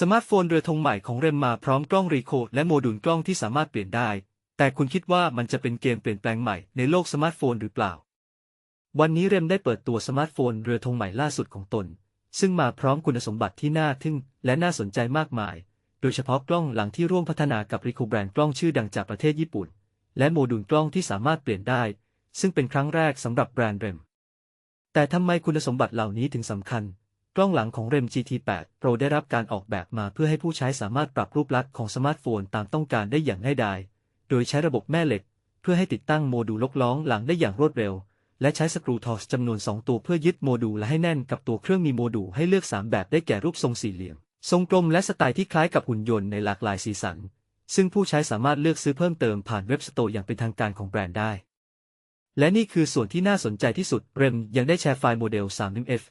สมาร์ทโฟนเรือธงใหม่ของเรมมาพร้อมกล้องรีโคดและโมดูลกล้องที่สามารถเปลี่ยนได้ แต่คุณคิดว่ามันจะเป็นเกมเปลี่ยนแปลงใหม่ในโลกสมาร์ทโฟนหรือเปล่า วันนี้เรมได้เปิดตัวสมาร์ทโฟนเรือธงใหม่ล่าสุดของตน ซึ่งมาพร้อมคุณสมบัติที่น่าทึ่งและน่าสนใจมากมาย โดยเฉพาะกล้องหลังที่ร่วมพัฒนากับริโคแบรนด์กล้องชื่อดังจากประเทศญี่ปุ่น และโมดูลกล้องที่สามารถเปลี่ยนได้ ซึ่งเป็นครั้งแรกสำหรับแบรนด์เรม แต่ทำไมคุณสมบัติเหล่านี้ถึงสำคัญ กล้องหลังของเรม GT8 Pro ได้รับการออกแบบมาเพื่อให้ผู้ใช้สามารถปรับรูปลักษณ์ของสมาร์ทโฟนตามต้องการได้อย่างง่ายดายโดยใช้ระบบแม่เหล็ก เพื่อให้ติดตั้งโมดูลลกล้องหลังได้อย่างรวดเร็ว และใช้สกรูทอร์สจำนวน 2 ตัวเพื่อยึดโมดูลและให้แน่นกับตัวเครื่องมีโมดูลให้เลือก 3 แบบได้แก่รูปทรงสี่เหลี่ยม ทรงกลมและสไตล์ที่คล้ายกับหุ่นยนต์ในหลากหลายสีสัน ซึ่งผู้ใช้สามารถเลือกซื้อเพิ่มเติมผ่านเว็บสโตร์อย่างเป็นทางการของแบรนด์ได้ และนี่คือส่วนที่น่าสนใจที่สุดเรมยังได้แชร์ไฟล์โมเดล 3MF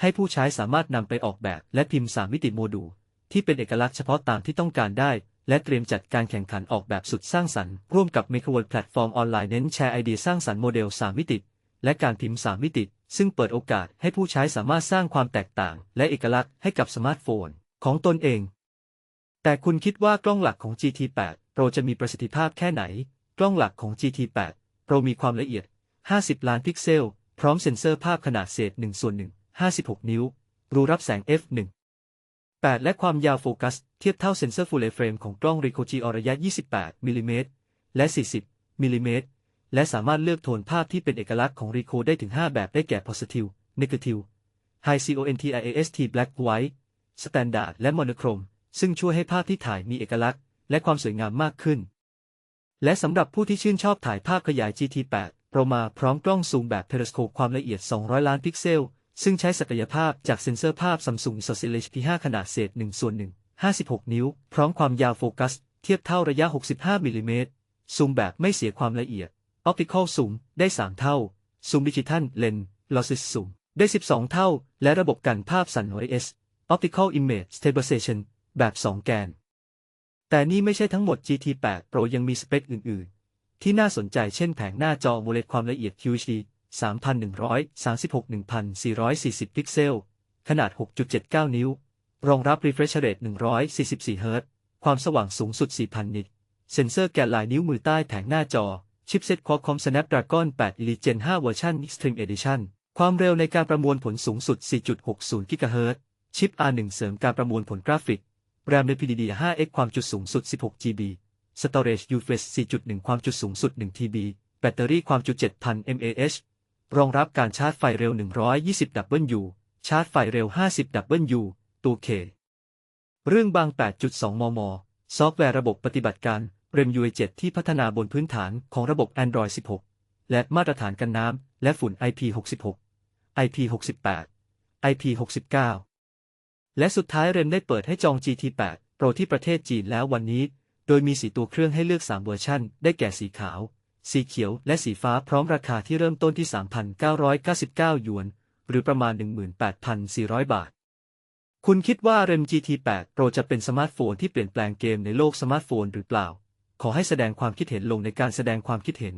ให้ผู้ใช้สามารถนำไปออกแบบและพิมพ์3มิติโมดูลที่เป็นเอกลักษณ์เฉพาะตามที่ต้องการได้ และเตรียมจัดการแข่งขันออกแบบสุดสร้างสรรค์ ร่วมกับ m a k e r w o r l d แพลตฟอร์มออนไลน์เน้นแชร์ไอเดียสร้างสรรค์โมเดล 3 มิติ และการพิมพ์ 3 มิติ ซึ่งเปิดโอกาสให้ผู้ใช้สามารถสร้างความแตกต่าง และเอกลักษณ์ให้กับสมาร์ทโฟน ของตนเอง แต่คุณคิดว่ากล้องหลักของ GT8 Pro จะมีประสิทธิภาพแค่ไหน กล้องหลักของ GT8 Pro มีความละเอียด 50 ล้านพิกเซล พร้อมเซ็นเซอร์ภาพขนาดเศษ1ส่วน1 56 นิ้ว รูรับแสง f1 8 และความยาวโฟกัส เทียบเท่าเซ็นเซอร์ Full Frame ของกล้อง Ricoh GR ระยะ 28มิลลิเมตรและ 40มิลลิเมตรและสามารถเลือกโทนภาพที่เป็นเอกลักษณ์ของ Ricoh ได้ถึง 5 แบบได้แก่ Positive Negative High Contrast Black White Standard และ Monochrome ซึ่งช่วยให้ภาพที่ถ่ายมีเอกลักษณ์ และความสวยงามมากขึ้น และสำหรับผู้ที่ชื่นชอบถ่ายภาพขยาย GT8 Pro มาพร้อมกล้องซูมแบบ Periscope ความละเอียด 200 ล้านพิกเซล ซึ่งใช้ศักยภาพจากเซ็นเซอร์ภาพ Samsung ISOCELL P5 ขนาดเศษ1ส่วน1 56 นิ้ว พร้อมความยาวโฟกัส เทียบเท่าระยะ 65มิลลิเมตรซูมแบบไม่เสียความละเอียด Optical Zoom ได้ 3 เท่า ซูมดิจิทัลเลน Lossless Zoom ได้ 12 เท่า และระบบกันภาพสั่น OIS Optical Image Stabilization แบบ 2 แกน แต่นี่ไม่ใช่ทั้งหมด GT8 Pro ยังมีสเปคอื่น ๆ ที่น่าสนใจเช่นแผงหน้าจอ AMOLED ความละเอียด QHD 3136-1440 พิกเซล ขนาด 6.79 นิ้ว รองรับ refresh rate 144เฮิรตซ์ความสว่างสูงสุด 4,000 นิต เซ็นเซอร์แกะลายนิ้วมือใต้แผงหน้าจอ ชิปเซ็ต Qualcomm Snapdragon 8 Elite Gen 5 เวอร์ชัน Extreme Edition ความเร็วในการประมวลผลสูงสุด 4.60กิกะเฮิรตซ์ชิป R1 เสริมการประมวลผลกราฟิก RAM LPDDR5X ความจุดสูงสุด 16 GB Storage UFS 4.1 ความจุดสูงสุด 1 TB แบตเตอรี่ความจุ 7,000 mAh รองรับการชาร์จไฟเร็ว 120 W ชาร์จไฟเร็ว 50 W ตัวเค เรื่องบาง 8.2 มม ซอฟต์แวร์ระบบปฏิบัติการ REM UI 7ที่พัฒนาบนพื้นฐานของระบบ Android 16 และมาตรฐานกันน้ำและฝุ่น IP66 IP68 IP69 และสุดท้ายเรมได้เปิดให้จอง GT8 Pro ที่ประเทศจีนแล้ววันนี้ โดยมีสีตัวเครื่องให้เลือก 3 เวอร์ชันได้แก่สีขาว สีเขียวและสีฟ้าพร้อมราคาที่เริ่มต้นที่ 3,999 หยวน หรือประมาณ 18,400 บาท คุณคิดว่า REM GT8 Pro จะเป็นสมาร์ทโฟนที่เปลี่ยนแปลงเกมในโลกสมาร์ทโฟนหรือเปล่า ขอให้แสดงความคิดเห็นลงในการแสดงความคิดเห็น